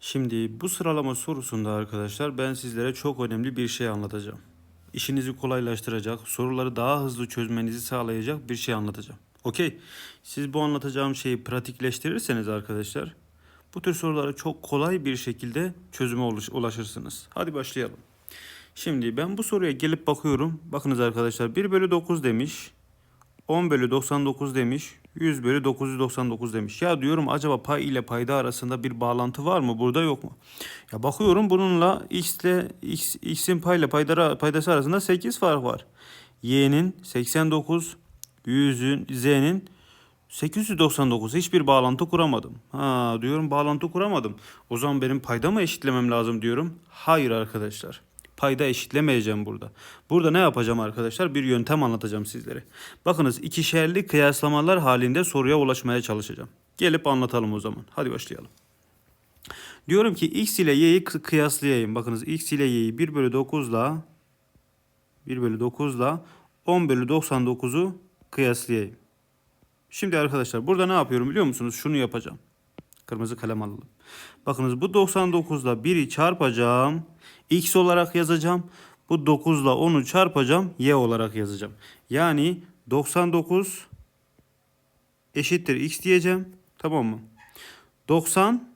Şimdi bu sıralama sorusunda arkadaşlar ben sizlere çok önemli bir şey anlatacağım. İşinizi kolaylaştıracak, soruları daha hızlı çözmenizi sağlayacak bir şey anlatacağım. Okey. Siz bu anlatacağım şeyi pratikleştirirseniz arkadaşlar bu tür sorulara çok kolay bir şekilde çözüme ulaş- ulaşırsınız. Hadi başlayalım. Şimdi ben bu soruya gelip bakıyorum. Bakınız arkadaşlar 1 bölü 9 demiş. 10 bölü 99 demiş. 100 bölü 999 demiş. Ya diyorum acaba pay ile payda arasında bir bağlantı var mı? Burada yok mu? Ya bakıyorum bununla x ile x, x'in pay ile payda, paydası arasında 8 fark var. y'nin 89, 100'ün, z'nin 899 hiçbir bağlantı kuramadım. Ha diyorum bağlantı kuramadım. O zaman benim payda mı eşitlemem lazım diyorum. Hayır arkadaşlar. Payda eşitlemeyeceğim burada. Burada ne yapacağım arkadaşlar? Bir yöntem anlatacağım sizlere. Bakınız ikişerli kıyaslamalar halinde soruya ulaşmaya çalışacağım. Gelip anlatalım o zaman. Hadi başlayalım. Diyorum ki x ile y'yi kı- kıyaslayayım. Bakınız x ile y'yi 1 bölü 9 ile 1 bölü 9 ile 10 bölü 99'u kıyaslayayım. Şimdi arkadaşlar burada ne yapıyorum biliyor musunuz? Şunu yapacağım. Kırmızı kalem alalım. Bakınız bu 99'la 1'i çarpacağım. X olarak yazacağım. Bu 9'la 10'u çarpacağım. Y olarak yazacağım. Yani 99 eşittir X diyeceğim. Tamam mı? 90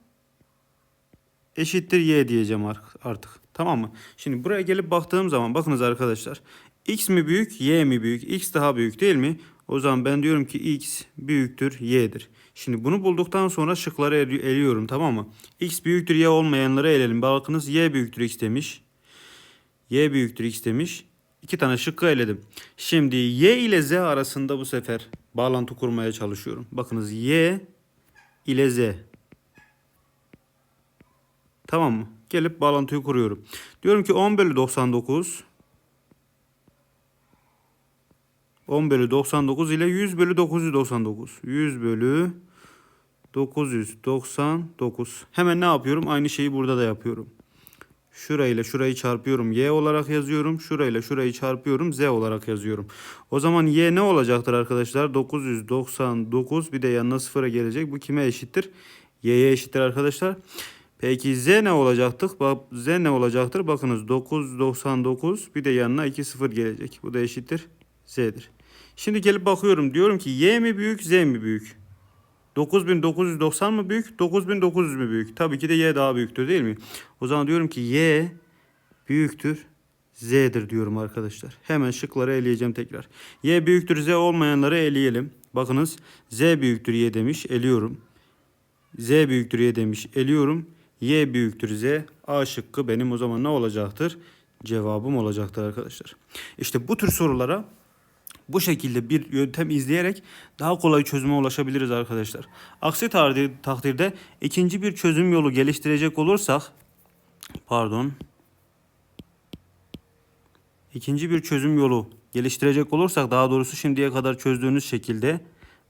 eşittir Y diyeceğim ar- artık. Tamam mı? Şimdi buraya gelip baktığım zaman bakınız arkadaşlar. X mi büyük, Y mi büyük? X daha büyük değil mi? O zaman ben diyorum ki X büyüktür Y'dir. Şimdi bunu bulduktan sonra şıkları eli- eliyorum tamam mı? X büyüktür Y olmayanları elelim. Bakınız Y büyüktür X demiş. Y büyüktür X demiş. İki tane şıkkı eledim. Şimdi Y ile Z arasında bu sefer bağlantı kurmaya çalışıyorum. Bakınız Y ile Z. Tamam mı? Gelip bağlantıyı kuruyorum. Diyorum ki 10 bölü 99 10 bölü 99 ile 100 bölü 999. 100 bölü 999. Hemen ne yapıyorum? Aynı şeyi burada da yapıyorum. Şurayla şurayı çarpıyorum. Y olarak yazıyorum. Şurayla şurayı çarpıyorum. Z olarak yazıyorum. O zaman Y ne olacaktır arkadaşlar? 999 bir de yanına sıfıra gelecek. Bu kime eşittir? Y'ye eşittir arkadaşlar. Peki Z ne olacaktık? Bak Z ne olacaktır? Bakınız 999 bir de yanına 2 sıfır gelecek. Bu da eşittir Z'dir. Şimdi gelip bakıyorum. Diyorum ki Y mi büyük Z mi büyük? 9990 mı büyük? 9900 mü büyük? Tabii ki de Y daha büyüktür değil mi? O zaman diyorum ki Y büyüktür Z'dir diyorum arkadaşlar. Hemen şıkları eleyeceğim tekrar. Y büyüktür Z olmayanları eleyelim. Bakınız Z büyüktür Y demiş. Eliyorum. Z büyüktür Y demiş. Eliyorum. Y büyüktür Z. A şıkkı benim o zaman ne olacaktır? Cevabım olacaktır arkadaşlar. İşte bu tür sorulara bu şekilde bir yöntem izleyerek daha kolay çözüme ulaşabiliriz arkadaşlar. Aksi takdirde ikinci bir çözüm yolu geliştirecek olursak pardon ikinci bir çözüm yolu geliştirecek olursak daha doğrusu şimdiye kadar çözdüğünüz şekilde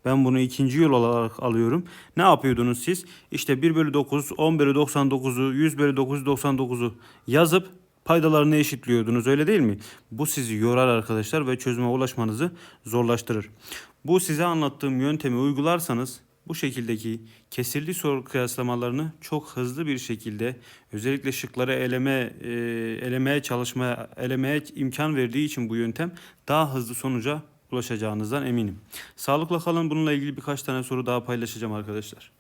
ben bunu ikinci yol olarak alıyorum. Ne yapıyordunuz siz? İşte 1 bölü 9, 10 bölü 99'u, 100 bölü 999'u yazıp paydalarını eşitliyordunuz öyle değil mi? Bu sizi yorar arkadaşlar ve çözüme ulaşmanızı zorlaştırır. Bu size anlattığım yöntemi uygularsanız bu şekildeki kesirli soru kıyaslamalarını çok hızlı bir şekilde özellikle şıkları eleme e, elemeye çalışmaya elemeye imkan verdiği için bu yöntem daha hızlı sonuca ulaşacağınızdan eminim. Sağlıkla kalın. Bununla ilgili birkaç tane soru daha paylaşacağım arkadaşlar.